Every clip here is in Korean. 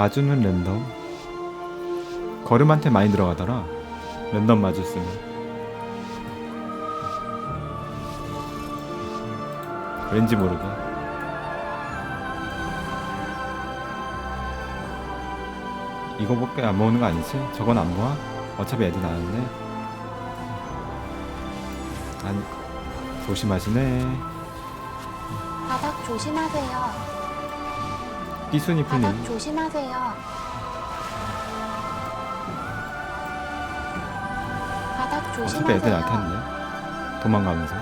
마주는 랜덤 걸음한테 많이 들어가더라 랜덤 마주 쓰면 왠지 모르게 이거밖에 안 모으는 거 아니지? 저건 안 모아? 어차피 애들 나는데 아니 조심하시네 바닥 조심하세요. 삐순이 바닥 풀님 조심하세요. 바닥 애들 날 조심하세요. 텐데 도망가면서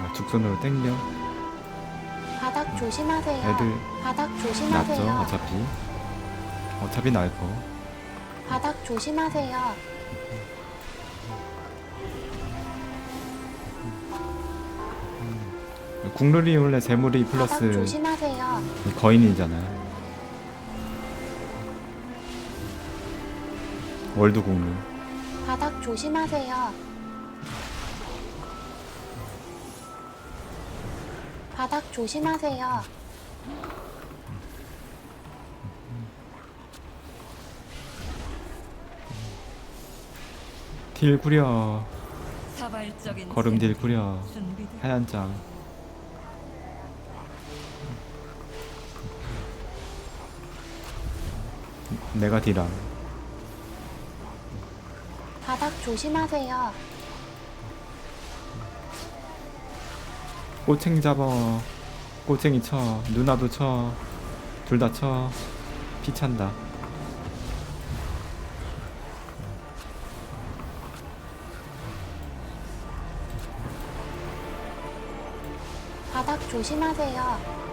아, 죽선으로 땡겨 바닥 조심하세요. 애들 바닥 조심하세요. 어차피 어차피 날거 바닥 조심하세요. 국룰이 원래 재물이 바닥 플러스 조심하세요. 거인이잖아요 월드 국룰 바닥 조심하세요. 바닥 조심하세요. 딜 구려. 사발적인 걸음 딜 구려. 하얀 짱 내가 딜함. 바닥 조심하세요. 꼬챙이 잡어 꼬챙이 쳐. 누나도 쳐둘 다 쳐. 피찬다 조심하세요.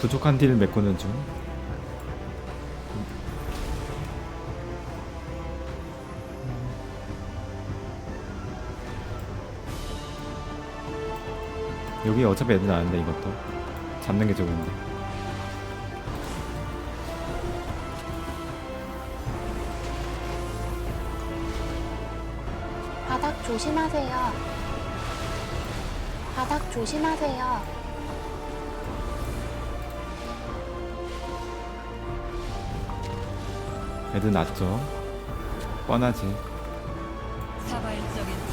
부족한 딜 메꾸는 중 여기 어차피 애들 나는데 이것도 잡는 게 좋은데 바닥 조심하세요. 바닥 조심하세요. 애들 낫죠 뻔하지 사발적인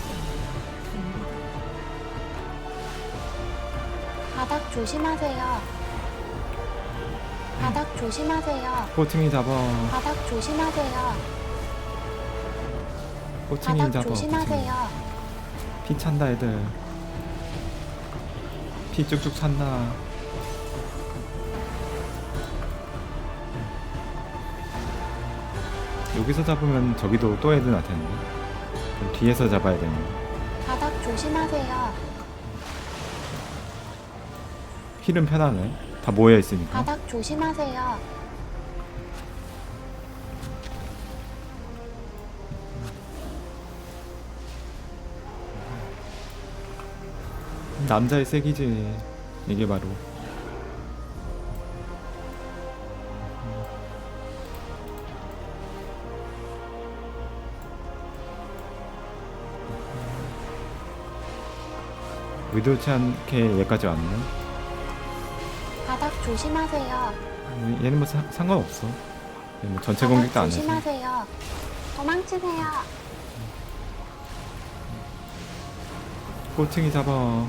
바닥 조심하세요. 바닥 조심하세요. 꼬챙이 잡어 바닥 조심하세요. 꼬챙이 바닥 잡어 꼬챙이. 조심하세요. 피 찬다 애들 피 쭉쭉 찬다 여기서 잡으면 저기도 또 애들 날 텐데 그럼 뒤에서 잡아야 되네 바닥 조심하세요. 힐은 편하네 다 모여 있으니까. 바닥 조심하세요. 남자의 색이지 이게 바로. 의도치 않게 얘까지 왔네 조심하세요. 얘는 뭐 사- 상관없어 얘는 뭐 전체 공격도 안 해서 조심하세요. 도망치세요. 꼬챙이 잡아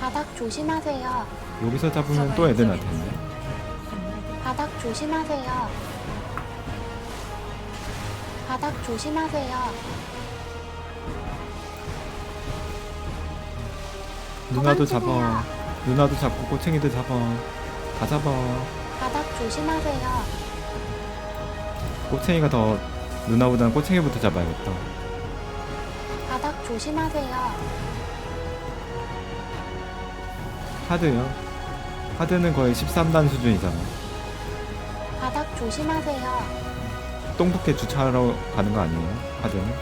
바닥 조심하세요. 여기서 잡으면 또 애들 날 텐데. 바닥 조심하세요. 바닥 조심하세요. 누나도 잡아. 누나도 잡고 꼬챙이도 잡아 다 잡아 바닥 조심하세요. 꼬챙이가 더 누나보다는 꼬챙이부터 잡아야겠다 바닥 조심하세요. 하드요 하드는 거의 13단 수준이잖아. 바닥 조심하세요. 똥부케 주차하러 가는 거 아니에요? 하드는?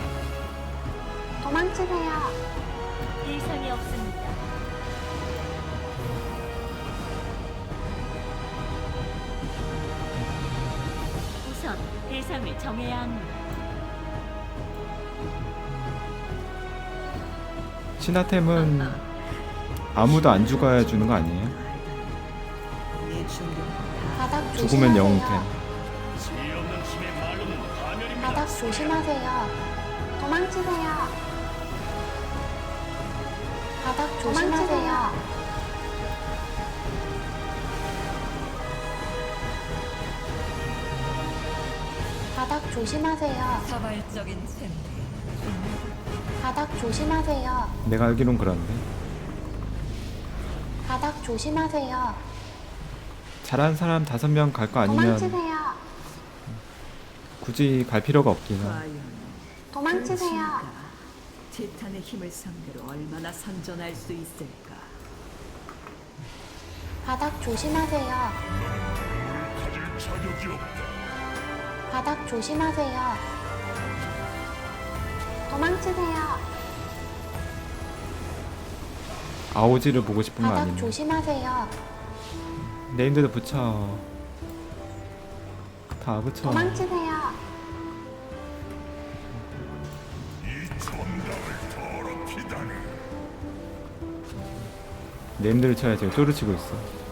도망치세요. 이상이 없습니다. 우선 대상을 정해야 합니다. 신화템은 아무도 안 죽어야 주는 거 아니에요? 바닥 죽으면 조심하세요. 영웅템. 바닥 조심하세요. 도망치세요. 바닥 조심하세요. 바닥 조심하세요. 자발적인 셈. 바닥 조심하세요. 내가 알기론 그런데. 바닥 조심하세요. 잘한 사람 다섯 명 갈 거 아니면 도망치세요. 굳이 갈 필요가 없긴 해. 도망치세요. 티탄의 힘을 상대로 얼마나 선전할 수 있을까? 바닥 조심하세요. 바닥 조심하세요. 도망치세요. 아오지를 보고 싶은 거 바닥 아니면 조심하세요. 네임드도 붙여. 다 붙여. 도망치세요. 네임드를 쳐야지. 쪼르 치고 있어.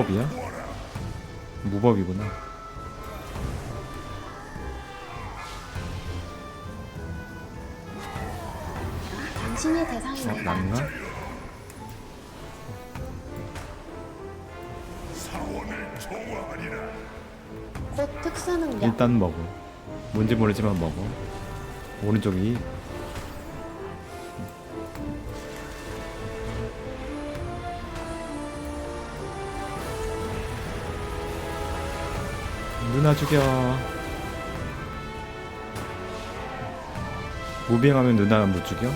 무법이야? 무법이구나. 당신의 어, 대상입니다. 난가? 곧 특수 능력. 일단 먹어. 뭔지 모르지만 먹어. 오른쪽이 누나 죽여. 무빙하면 누나 못 죽여?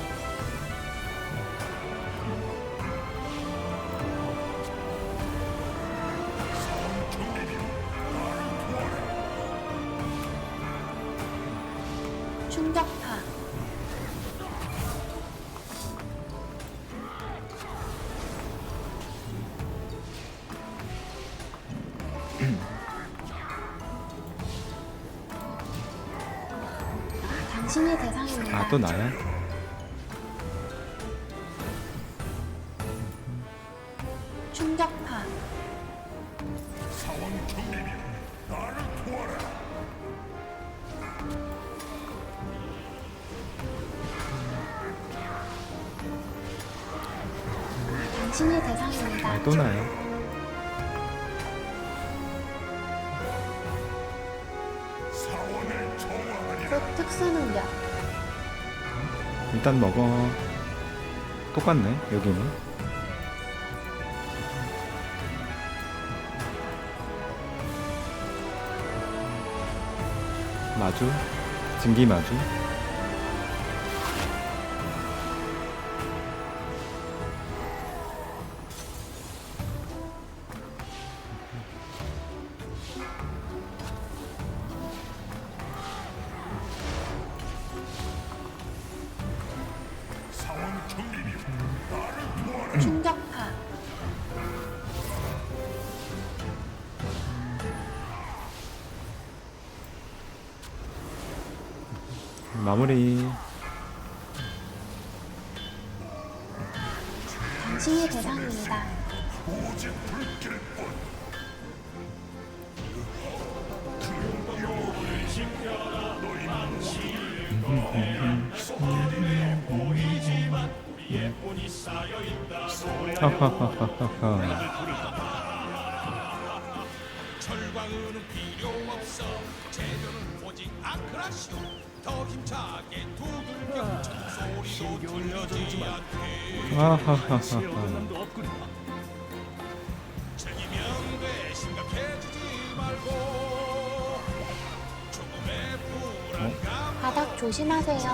충격파. 당신의 대상입니다. 아또 나야? 곧 특수 능력. 일단 먹어. 똑같네 여기는. 마주, 증기 마주. 마무리. 당신의 대상입니다. 하하하하하. 철광은 필요 없어 재료는 오직 아크라시오 더 힘차게 두들겨 소리도 들리지 않게. 하하하하. 즐기면 돼. 심각해 말고. 죽음의 불안감 바닥 조심하세요.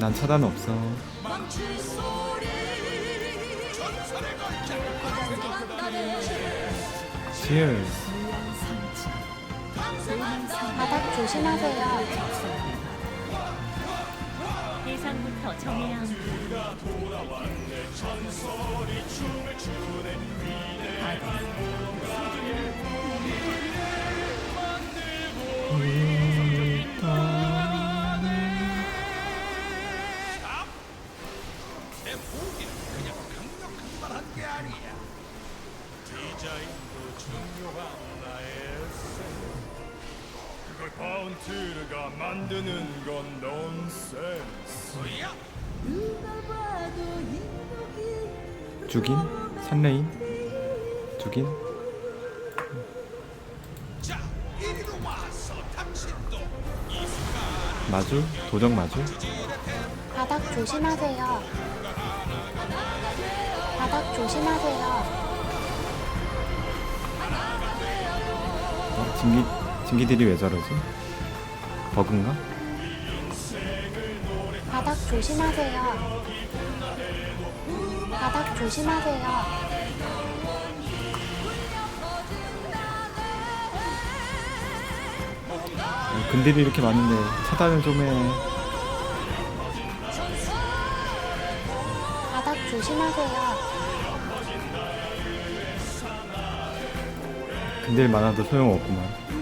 난 차단 없어. 전설의 Cheers. 바닥 조심하세요. 대상부터 정해야 합니다. 죽인? 산레인? 죽인? 마주? 도적 마주? 바닥 조심하세요. 바닥 조심하세요. 어, 진기, 진기들이 왜 저러지? 버그인가? 바닥 조심하세요. 바닥 조심하세요. 어, 근딜이 이렇게 많은데 차단을 좀 해. 바닥 조심하세요. 근딜 많아도 소용없구만.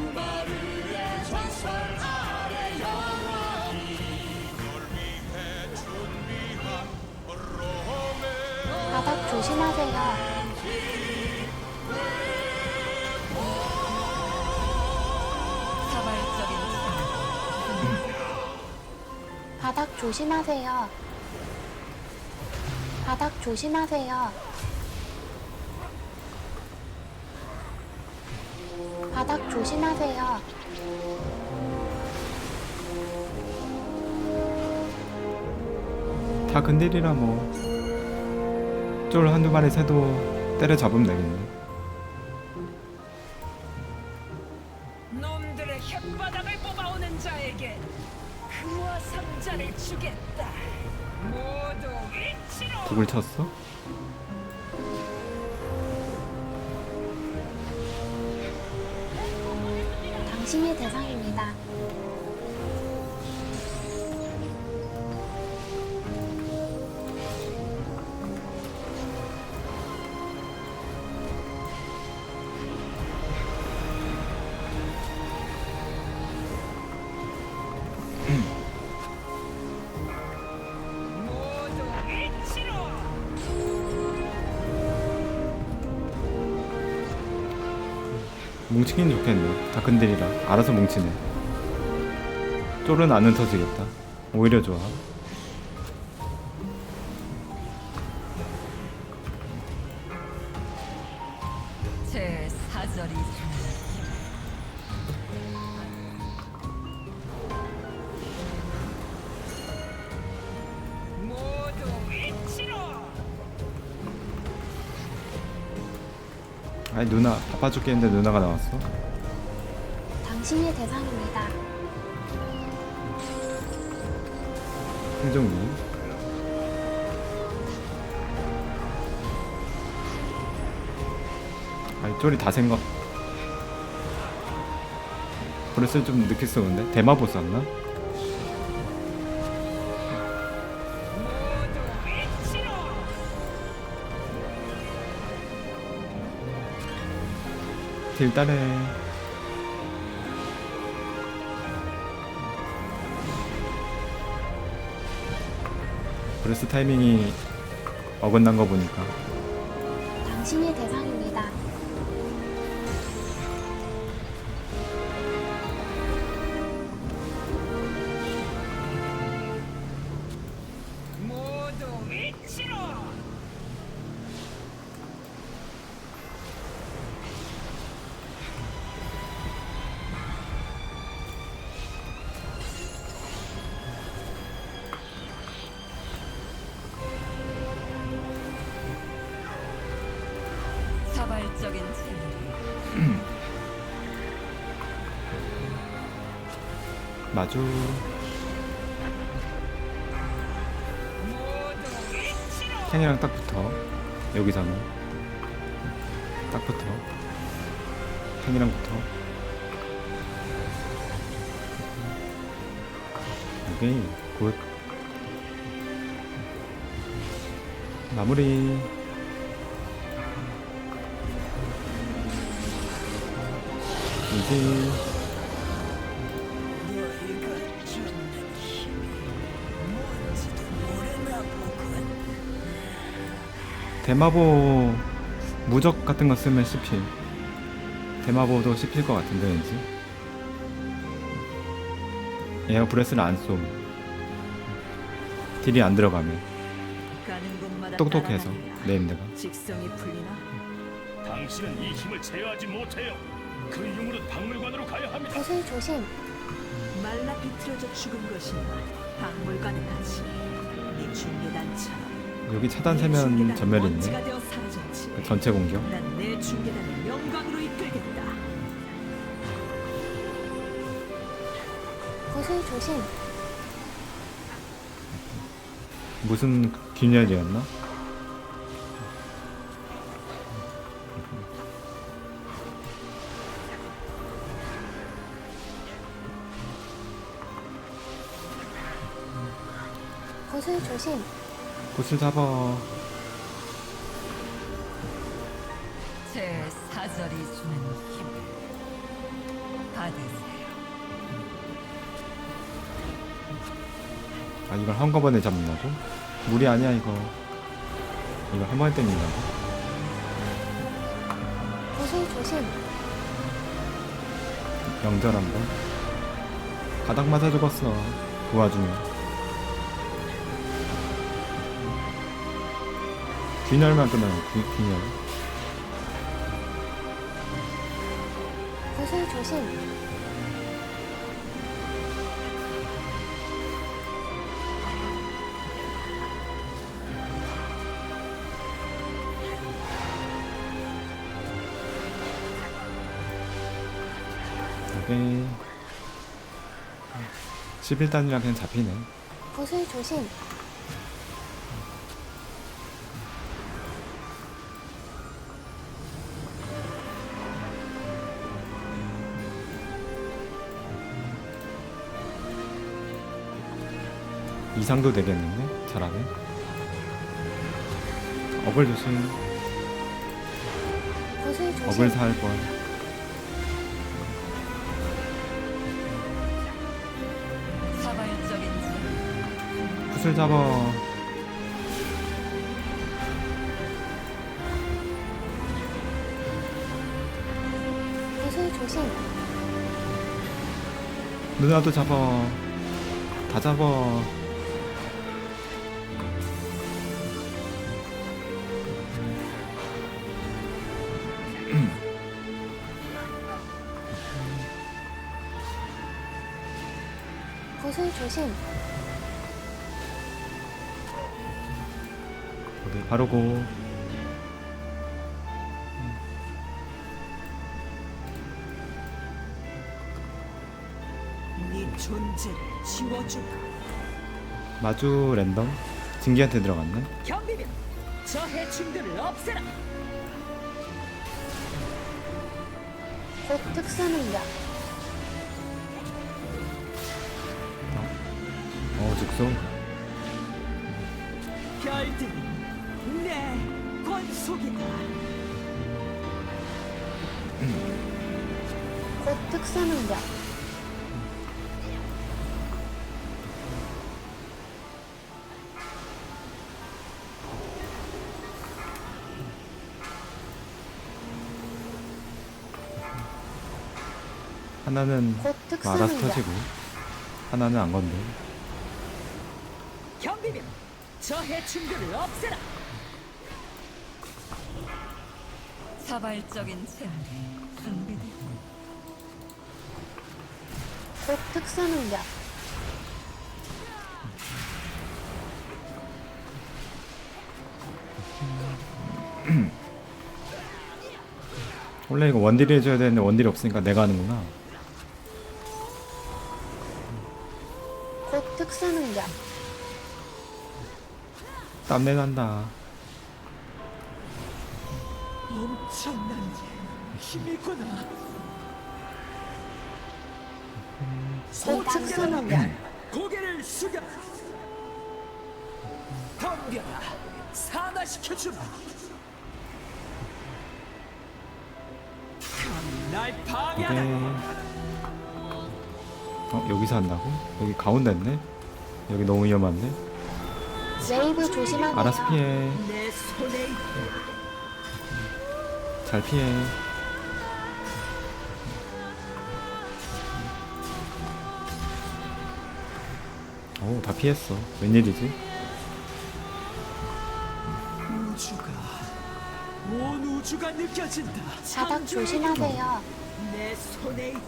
조심하세요. 바닥 조심하세요. 바닥 조심하세요. 바닥 조심하세요. 다 근딜이라 뭐. 쫄 한두 마리 새도 때려잡으면 되겠네. 놈들의 혓바닥을 뽑아오는 자에게 그와 상자를 주겠다. 모두 일치로 북을 쳤어? 당신의 대상입니다. 뭉치긴 좋겠네. 다 근딜이라. 알아서 뭉치네. 쫄은 안 흩어지겠다. 오히려 좋아. 제 사절이 아니 누나 바빠 죽겠는데 누나가 나왔어? 당신의 대상입니다. 행정기. 아니 쫄이 다 생각. 브레스 좀 늦게 썼는데 대마보 썼나? 딜 따래. 브레스 타이밍이 어긋난 거 보니까 당신의 대상입 재물이 마주. 캔이랑 딱 붙어. 여기서는. 딱 붙어. 캔이랑 붙어. 오케이 굿. 마무리 이지 대마보 무적 같은 거 쓰면 씹힐 대마보도 씹힐 것 같은데 왠지 에어 브레스는 안쏨 딜이 안 들어가면 똑똑해서. 네임드가 직성이 풀리나? 당신은 이 힘을 제어하지 못해요. 그 유물은 박물관으로 가야 합니다. 구슬 조심. 말라 비틀어져 죽은 것이나 박물관에 가지. 네 중계단처럼. 여기 차단 네 세면 전멸이 있네. 그 전체 공격 난내 중계단을 영광으로 이끌겠다. 구슬 조심. 무슨 균열이었나? 조심. 구슬 잡아 제 사절이 주는 힘을 받으세요. 아 이걸 한꺼번에 잡는다고? 무리 아니야 이거 이거 한 번에 때린다고? 구슬 조심. 영절 한번 바닥 맞아 죽었어 그 와중에 균열만 끝나요 균, 균열 구슬 조심. 이게 11단이랑 그냥 잡히네 구슬 조심. 이상도 되겠는데? 잘하네 어글 조심. 살걸 자발적인 재물 구슬 잡아. 조심. 누나도 잡아. 다 잡아 조심. 오케이 바르고 네 존재를 지워주마. 마주 랜덤 진기한테 들어갔네 경비병, 저 해충들을 없애라. 곧 특수 능력. 어 죽소 별들이 내 권속이다. 곧 특수 능력. 하나는 곧 능력. 터지고 하나는 안 건데 저 해충들을 없애라. 자발적인 재물이 준비되고 곧 특수 능력. 원래 이거 원딜이 해줘야 되는데 원딜이 없으니까 내가 하는구나 땀내 난다 엄청난 힘이구나. 능력. 고개를 숙여. 덤벼라. 산화시켜주마. 날 방해하다. 어 여기서 한다고? 여기 가운데 있네? 여기 너무 위험한데? 웨이브 조심하세요. 알아서 피해. 잘 피해 어우 다 피했어 웬일이지? 우주가 온 우주가 느껴진다. 바닥 조심하세요. 내 손에 있다.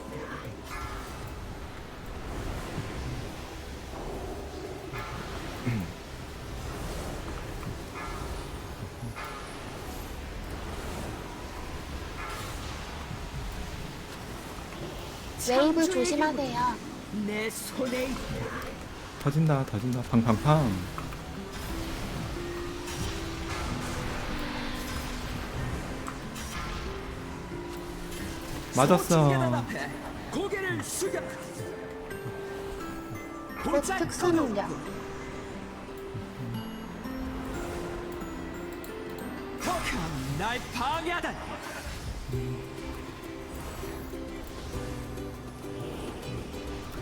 웨이브 조심하세요. 내 손에 있다. 터진다 터진다 팡팡팡 맞았어 앞에 고개를 숙여. 곧 특수 능력. 날 방해하다니.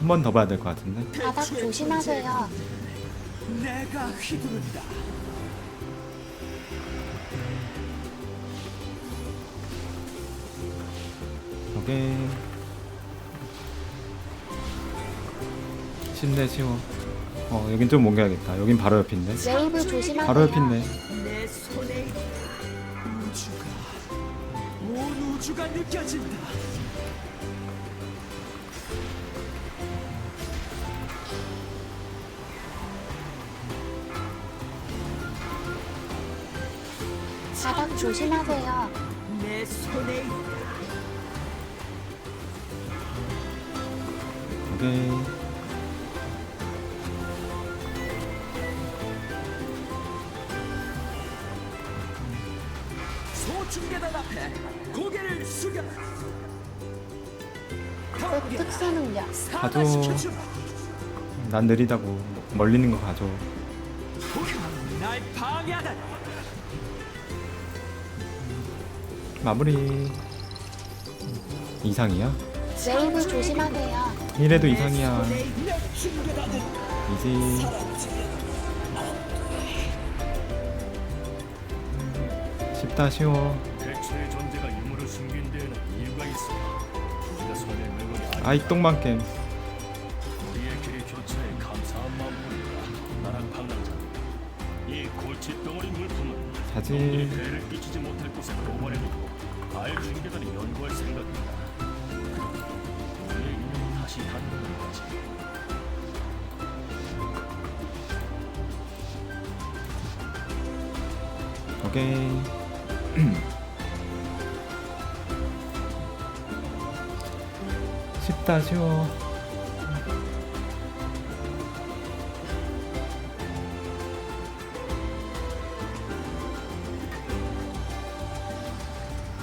한 번 더 봐야 될 것 같은데 바닥 조심하세요. 내가 휘두른다. 오케이 쉽네 쉬워 어 여긴 좀 옮겨야겠다 여긴 바로 옆인데 웨이브 조심하세요. 바로 옆인데 내 손에 있다. 우주가 온 우주가 느껴진다. 조심하세요. 내 손에 있다. 오케이 소중계단 앞에 고개를 숙여. 곧 특수 능력. 가져. 산화시켜주마. 난 느리다고 멀리 있는 거 가져 날 방해하다 마무리 이상이야? 웨이브 조심하세요. 이래도 이상이야. 이지 쉽다 쉬워 대체의 존재가 유물을 숨긴 데에는 이유가 있어. 우리가 손에 물건이 아니 아이 똥만 게임 우리의 길이 교차에 감사한 마음뿐이다. 나랑 방랑자. 이 골칫덩어리 물품은 자지 배를 쉬워